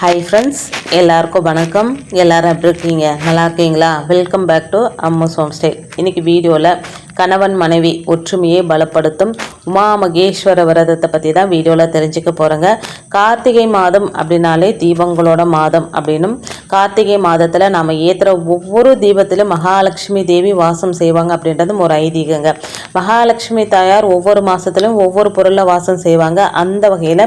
Hi friends எல்லாருக்கும் வணக்கம். எல்லாரும் எப்படி இருக்கீங்க? நல்லா இருக்கீங்களா? Welcome back to Amma's home stay இன்றைக்கி வீடியோவில் கணவன் மனைவி ஒற்றுமையை பலப்படுத்தும் உமா மகேஸ்வர விரதத்தை பற்றி தான் வீடியோவில் தெரிஞ்சுக்க போகிறோங்க கார்த்திகை மாதம் அப்படின்னாலே தீபங்களோட மாதம் அப்படின்னும். கார்த்திகை மாதத்தில் நாம் ஏற்றுற ஒவ்வொரு தீபத்திலும் மகாலட்சுமி தேவி வாசம் செய்வாங்க அப்படின்றதும் ஒரு ஐதீகங்க. மகாலட்சுமி தாயார் ஒவ்வொரு மாதத்துலையும் ஒவ்வொரு பொருளில் வாசம் செய்வாங்க. அந்த வகையில்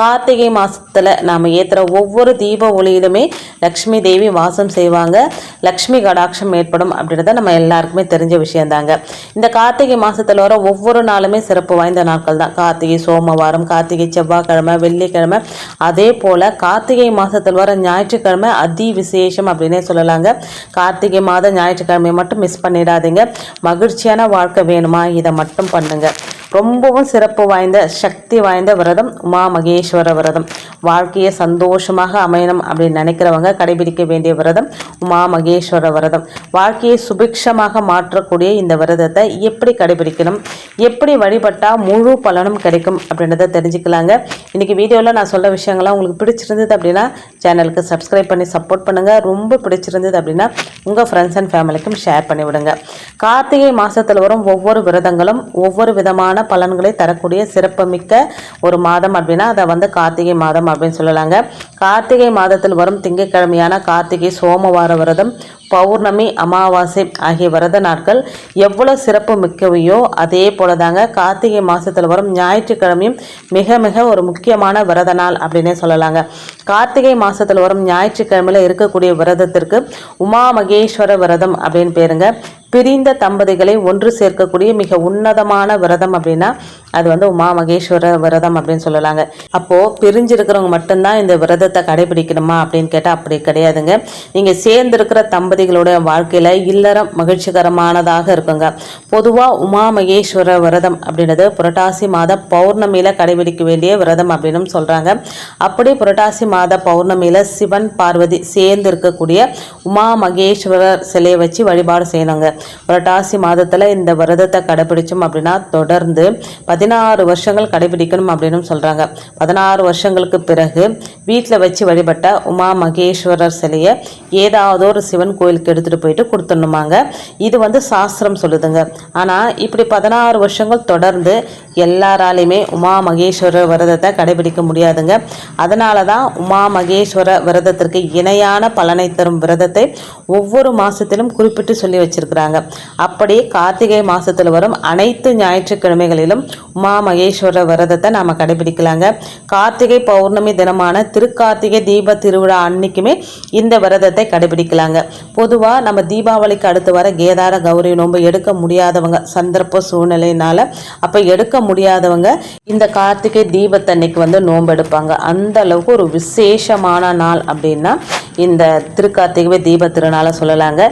கார்த்திகை மாதத்தில் நாம் ஏற்றுற ஒவ்வொரு தீப ஒளியிலுமே லக்ஷ்மி தேவி வாசம் செய்வாங்க. லக்ஷ்மி கடாட்சம் ஏற்படும் அப்படின்றத நம்ம எல்லாருக்குமே தெரிஞ்ச விஷயந்தாங்க. இந்த கார்த்திகை மாதத்தில் வர ஒவ்வொரு நாளுமே சிறப்பு வாய்ந்த நாட்கள் தான். கார்த்திகை சோமவாரம் கார்த்திகை செவ்வாய்க்கிழமை வெள்ளிக்கிழமை. அதே போல் கார்த்திகை மாதத்தில் வர ஞாயிற்றுக்கிழமை அதி விசேஷம் அப்படின்னே சொல்லலாங்க. கார்த்திகை மாத ஞாயிற்றுக்கிழமை மட்டும் மிஸ் பண்ணிடாதீங்க. மகிழ்ச்சியான வாழ்க்கை வேணுமா? இதை மட்டும் பண்ணுங்கள் ரொம்பவும் சிறப்பு வாய்ந்த சக்தி வாய்ந்த விரதம் உமா மகேஸ்வர விரதம். வாழ்க்கையை சந்தோஷமாக அமையணும் அப்படின்னு நினைக்கிறவங்க கடைபிடிக்க வேண்டிய விரதம் உமா மகேஸ்வர விரதம். வாழ்க்கையை சுபிக்ஷமாக மாற்றக்கூடிய இந்த விரதத்தை எப்படி கடைபிடிக்கணும்? எப்படி வழிபட்டால் முழு பலனும் கிடைக்கும் அப்படின்றத தெரிஞ்சுக்கலாங்க. இன்னைக்கு வீடியோவில் நான் சொல்ல விஷயங்கள்லாம் உங்களுக்கு பிடிச்சிருந்தது அப்படின்னா சேனலுக்கு சப்ஸ்கிரைப் பண்ணி சப்போர்ட் பண்ணுங்கள் ரொம்ப பிடிச்சிருந்தது அப்படின்னா உங்கள் ஃப்ரெண்ட்ஸ் அண்ட் ஃபேமிலிக்கும் ஷேர் பண்ணி விடுங்க கார்த்திகை மாதத்தில் வரும் ஒவ்வொரு விரதங்களும் ஒவ்வொரு விதமான பலன்களை தரக்கூடிய சிறப்புமிக்க ஒரு மாதம் அப்படின்னா அதை வந்து கார்த்திகை மாதம் அப்படின்னு சொல்லலாங்க. கார்த்திகை மாதத்தில் வரும் திங்கட்கிழமையான கார்த்திகை சோமவார விரதம் பௌர்ணமி அமாவாசை ஆகிய விரத நாட்கள் எவ்வளோ சிறப்பு மிக்கவையோ அதே போல தாங்க கார்த்திகை மாதத்தில் வரும் ஞாயிற்றுக்கிழமையும் மிக மிக ஒரு முக்கியமான விரத நாள் அப்படின்னே சொல்லலாங்க. கார்த்திகை மாதத்தில் வரும் ஞாயிற்றுக்கிழமையில் இருக்கக்கூடிய விரதத்திற்கு உமா மகேஸ்வர விரதம் அப்படின்னு பேருங்க. பிரிந்த தம்பதிகளை ஒன்று சேர்க்கக்கூடிய மிக உன்னதமான விரதம் அப்படின்னா அது வந்து உமா மகேஸ்வர விரதம் அப்படின்னு சொல்லலாங்க. அப்போது பிரிஞ்சிருக்கிறவங்க மட்டும்தான் இந்த விரதத்தை கடைபிடிக்கணுமா அப்படின்னு கேட்டால் அப்படி கிடையாதுங்க. நீங்கள் சேர்ந்திருக்கிற தம்பதிகளுடைய வாழ்க்கையில் இல்லறம் மகிழ்ச்சிகரமானதாக இருக்குங்க. பொதுவாக உமா மகேஸ்வர விரதம் அப்படின்றது புரட்டாசி மாத பௌர்ணமியில் கடைபிடிக்க வேண்டிய விரதம் அப்படின்னு சொல்கிறாங்க அப்படி புரட்டாசி மாத பௌர்ணமியில் சிவன் பார்வதி சேர்ந்து இருக்கக்கூடிய உமா மகேஸ்வரர் சிலையை வச்சு வழிபாடு செய்யணுங்க. புரட்டாசி மாதத்தில் இந்த விரதத்தை கடைபிடிச்சோம் அப்படின்னா தொடர்ந்து பதினாறு வருஷங்கள் கடைபிடிக்கணும் அப்படின்னு சொல்கிறாங்க பதினாறு வருஷங்களுக்கு பிறகு வீட்டில் வச்சு வழிபட்ட உமா மகேஸ்வரர் சிலையை ஏதாவது ஒரு சிவன் கோயிலுக்கு எடுத்துகிட்டு போயிட்டு கொடுத்துடணுமாங்க. இது வந்து சாஸ்திரம் சொல்லுதுங்க. ஆனால் இப்படி பதினாறு வருஷங்கள் தொடர்ந்து எல்லாராலையுமே உமா மகேஸ்வரர் விரதத்தை கடைபிடிக்க முடியாதுங்க. அதனால தான் உமா மகேஸ்வர விரதத்திற்கு இணையான பலனை தரும் விரதத்தை ஒவ்வொரு மாதத்திலும் குறிப்பிட்டு சொல்லி வச்சிருக்கிறாங்க. அப்படி கார்த்திகை மாதத்தில் வரும் அனைத்து ஞாயிற்றுக்கிழமைகளிலும் உமா மகேஸ்வர விரதத்தை நாம் கடைபிடிக்கலாங்க. கார்த்திகை பௌர்ணமி தினமான திருக்கார்த்திகை தீப திருவிழா அன்னைக்குமே இந்த விரதத்தை கடைபிடிக்கலாங்க. பொதுவாக நம்ம தீபாவளிக்கு அடுத்து வர கேதார கௌரி நோன்பு எடுக்க முடியாதவங்க சந்தர்ப்ப சூழ்நிலையினால அப்போ எடுக்க முடியாதவங்க இந்த கார்த்திகை தீபத்தன்னைக்கு வந்து நோன்பு எடுப்பாங்க. அந்த அளவுக்கு ஒரு விசேஷமான நாள் அப்படின்னா இந்த திருக்கார்த்திகை தீப திருநாளை சொல்லலாங்க.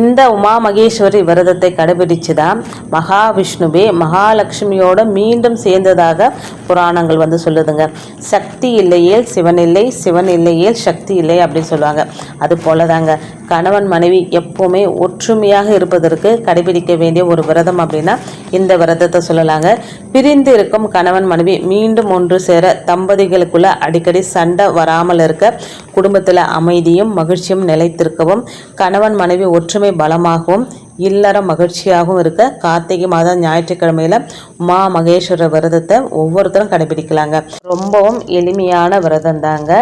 இந்த உமா மகேஸ்வரி விரதத்தை கடைபிடிச்சு தான் மகாவிஷ்ணுவே மகாலட்சுமியோட மீண்டும் சேர்ந்ததாக புராணங்கள் வந்து சொல்லுதுங்க. சக்தி இல்லையேல் சிவன் இல்லை சிவன் இல்லையேல் சக்தி இல்லை அப்படின்னு சொல்லுவாங்க. அது போல தாங்க கணவன் மனைவி எப்போவுமே ஒற்றுமையாக இருப்பதற்கு கடைபிடிக்க வேண்டிய ஒரு விரதம் அப்படின்னா இந்த விரதத்தை சொல்லலாங்க. பிரிந்து இருக்கும் கணவன் மனைவி மீண்டும் ஒன்று சேர தம்பதிகளுக்குள்ள அடிக்கடி சண்டை வராமல் இருக்க குடும்பத்தில் அமைதியும் மகிழ்ச்சியும் நிலைத்திருக்கவும் கணவன் மனைவி ஒற்றுமை பலமாகவும் இல்லற மகிழ்ச்சியாகவும் இருக்க கார்த்திகை மாதம் ஞாயிற்றுக்கிழமையில மா மகேஸ்வர விரதத்தை ஒவ்வொருத்தரும் கடைபிடிக்கலாங்க. ரொம்பவும் எளிமையான விரதம் தாங்க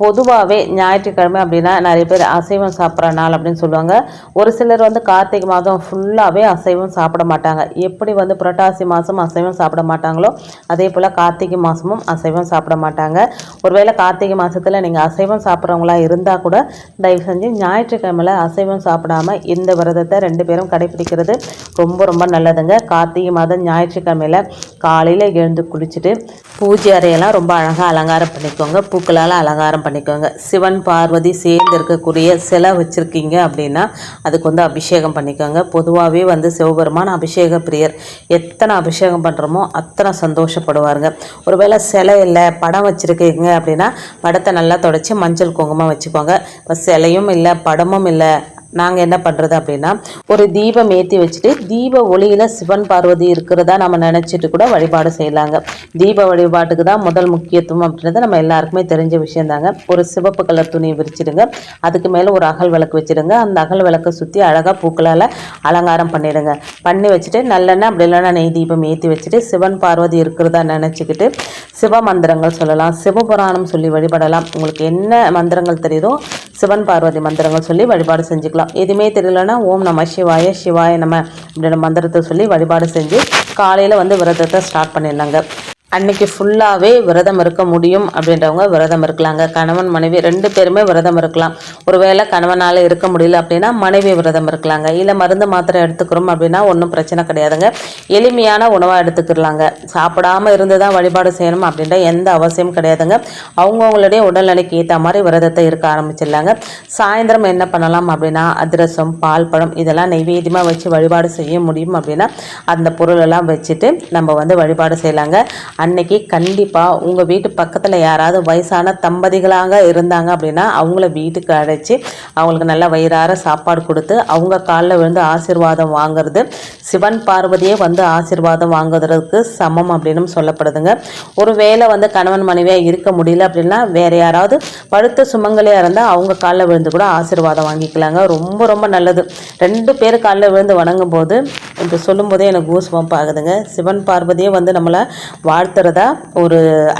பொதுவாகவே ஞாயிற்றுக்கிழமை அப்படின்னா நிறைய பேர் அசைவம் சாப்பிட்ற நாள் அப்படின்னு சொல்லுவாங்க. ஒரு சிலர் வந்து கார்த்திகை மாதம் ஃபுல்லாகவே அசைவம் சாப்பிட மாட்டாங்க. எப்படி வந்து புரட்டாசி மாதம் அசைவம் சாப்பிட மாட்டாங்களோ அதே போல் கார்த்திகை மாதமும் அசைவம் சாப்பிட மாட்டாங்க. ஒருவேளை கார்த்திகை மாதத்தில் நீங்கள் அசைவம் சாப்பிட்றவங்களா இருந்தால் கூட தயவு செஞ்சு ஞாயிற்றுக்கிழமையில் அசைவம் சாப்பிடாம இந்த விரதத்தை ரெண்டு பேரும் கடைபிடிக்கிறது. ரொம்ப ரொம்ப நல்லதுங்க. கார்த்திகை மாதம் ஞாயிற்றுக்கிழமையில் காலையில் எழுந்து குளிச்சுட்டு பூஜை அறையெல்லாம் ரொம்ப அழகாக அலங்காரம் பண்ணிக்கோங்க. பூக்களால் அலங்காரம் பண்ணிக்கோங்க. சிவன் பார்வதி சேர்ந்து இருக்கக்கூடிய சிலை வச்சுருக்கீங்க அப்படின்னா அதுக்கு வந்து அபிஷேகம் பண்ணிக்கோங்க. பொதுவாகவே வந்து சிவபெருமான் அபிஷேக பிரியர். எத்தனை அபிஷேகம் பண்ணுறோமோ அத்தனை சந்தோஷப்படுவாருங்க. ஒருவேளை சிலை இல்லை படம் வச்சுருக்கீங்க அப்படின்னா படத்தை நல்லா தொடச்சி மஞ்சள் குங்குமம் வச்சுக்கோங்க. இப்போ சிலையும் இல்லை படமும் இல்லை. நாங்கள் என்ன பண்ணுறது அப்படின்னா ஒரு தீபம் ஏற்றி வச்சுட்டு தீப ஒளியில் சிவன் பார்வதி இருக்கிறதா நம்ம நினச்சிட்டு கூட வழிபாடு செய்யலாங்க. தீப வழிபாட்டுக்கு தான் முதல் முக்கியத்துவம் அப்படின்றது நம்ம எல்லாருக்குமே தெரிஞ்ச விஷயம் தாங்க ஒரு சிவப்பு கலர் துணியை விரிச்சிடுங்க. அதுக்கு மேலே ஒரு அகல் விளக்கு வச்சிடுங்க. அந்த அகல் விளக்கை சுற்றி அழகாக பூக்களால் அலங்காரம் பண்ணிடுங்க. பண்ணி வச்சுட்டு நல்லெண்ணெய் அப்படி இல்லைன்னா நெய் தீபம் ஏற்றி வச்சுட்டு சிவன் பார்வதி இருக்கிறதா நினச்சிக்கிட்டு சிவ மந்திரங்கள் சொல்லலாம். சிவபுராணம் சொல்லி வழிபடலாம். உங்களுக்கு என்ன மந்திரங்கள் தெரியுதோ சிவன் பார்வதி மந்திரங்கள் சொல்லி வழிபாடு செஞ்சுக்கலாம். எதுவுமே தெரியலன்னா ஓம் நம சிவாய சிவாய நம அப்படின்ற மந்திரத்தை சொல்லி வழிபாடு செஞ்சு காலையில் வந்து விரதத்தை ஸ்டார்ட் பண்ணிடலாங்க. அன்னைக்கு ஃபுல்லாகவே விரதம் இருக்க முடியும் அப்படின்றவங்க விரதம் இருக்கலாங்க. கணவன் மனைவி ரெண்டு பேருமே விரதம் இருக்கலாம். ஒருவேளை கணவனால் இருக்க முடியல அப்படின்னா மனைவி விரதம் இருக்கலாங்க. இல்லை மருந்து மாத்திரை எடுத்துக்கிறோம் அப்படின்னா ஒன்றும் பிரச்சனை கிடையாதுங்க. எளிமையான உணவாக எடுத்துக்கிறலாங்க சாப்பிடாம இருந்து தான் வழிபாடு செய்யணும் அப்படின்ற எந்த அவசியம் கிடையாதுங்க. அவங்கவுங்களுடைய உடல்நிலைக்கு ஏற்ற மாதிரி விரதத்தை இருக்க ஆரம்பிச்சிடலாங்க. சாயந்தரம் என்ன பண்ணலாம் அப்படின்னா அதிரசம் பால் பழம் இதெல்லாம் நைவேத்தியமாக வச்சு வழிபாடு செய்ய முடியும் அப்படின்னா அந்த பொருளெல்லாம் வச்சுட்டு நம்ம வந்து வழிபாடு செய்யலாங்க. அன்னைக்கு கண்டிப்பாக உங்கள் வீட்டு பக்கத்தில் யாராவது வயசான தம்பதிகளாக இருந்தாங்க அப்படின்னா அவங்கள வீட்டுக்கு அழைச்சி அவங்களுக்கு நல்ல வயிறார சாப்பாடு கொடுத்து அவங்க காலில் விழுந்து ஆசீர்வாதம் வாங்குறது. சிவன் பார்வதியே வந்து ஆசீர்வாதம் வாங்குறதுக்கு சமம் அப்படின்னு சொல்லப்படுதுங்க. ஒரு வேளை வந்து கணவன் மனைவியாக இருக்க முடியல அப்படின்னா வேறு யாராவது படுத்த சுமங்கலியாக இருந்தால் அவங்க காலில் விழுந்து கூட ஆசீர்வாதம் வாங்கிக்கலாங்க. ரொம்ப ரொம்ப நல்லது. ரெண்டு பேர் காலில் விழுந்து வணங்கும் போது இது சொல்லும்போதே எனக்கு கூஸ் பம்ப் ஆகுதுங்க. சிவன் பார்வதியே வந்து நம்மளை வாழ்த்துறதா ஒரு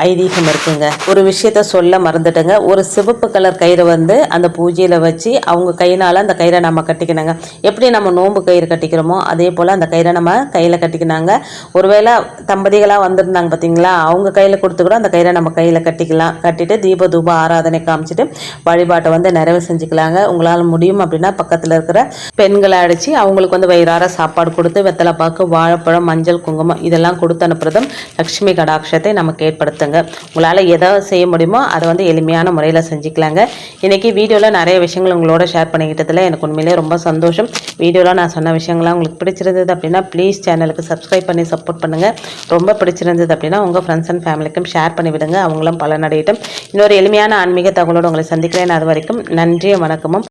ஐதீகம் இருக்குங்க. ஒரு விஷயத்த சொல்ல மறந்துட்டுங்க. ஒரு சிவப்பு கலர் கயிறை வந்து அந்த பூஜையில் வச்சு அவங்க கையினால் அந்த கயிறை நம்ம கட்டிக்கணுங்க. எப்படி நம்ம நோன்பு கயிறு கட்டிக்கிறோமோ அதே போல் அந்த கயிறை நம்ம கையில் கட்டிக்கினாங்க ஒருவேளை தம்பதிகளாக வந்திருந்தாங்க பார்த்தீங்களா அவங்க கையில் கொடுத்து கூட அந்த கயிறை நம்ம கையில் கட்டிக்கலாம். கட்டிட்டு தீப தூப ஆராதனை காமிச்சிட்டு வழிபாட்டை வந்து நிறைவு செஞ்சுக்கலாங்க. உங்களால் முடியும் அப்படின்னா பக்கத்தில் இருக்கிற பெண்களை அடித்து அவங்களுக்கு வந்து வயிறார சாப்பாடு கொடுத்து வெத்தலை பாக்கு வாழைப்பழம் மஞ்சள் குங்குமம் இதெல்லாம் கொடுத்து அனுப்புறதும் லக்ஷ்மி கடாட்சத்தை நமக்கு ஏற்படுத்துங்க. உங்களால் எதை செய்ய முடியுமோ அதை வந்து எளிமையான முறையில் செஞ்சுக்கலாங்க. இன்றைக்கி வீடியோவில் நிறைய விஷயங்கள் உங்களோட ஷேர் பண்ணிக்கிட்டதில் எனக்கு உண்மையிலே ரொம்ப சந்தோஷம். வீடியோவில் நான் சொன்ன விஷயங்கள்லாம் உங்களுக்கு பிடிச்சிருந்தது அப்படின்னா ப்ளீஸ் சேனலுக்கு சப்ஸ்கிரைப் பண்ணி சப்போர்ட் பண்ணுங்கள் ரொம்ப பிடிச்சிருந்தது அப்படின்னா உங்கள் ஃப்ரெண்ட்ஸ் அண்ட் ஃபேமிலிக்கும் ஷேர் பண்ணி விடுங்க. அவங்களும் பலனடையட்டும். இன்னொரு எளிமையான ஆன்மீக தகவலோடு உங்களை சந்திக்கிறேன். அது வரைக்கும் நன்றியும் வணக்கமும்.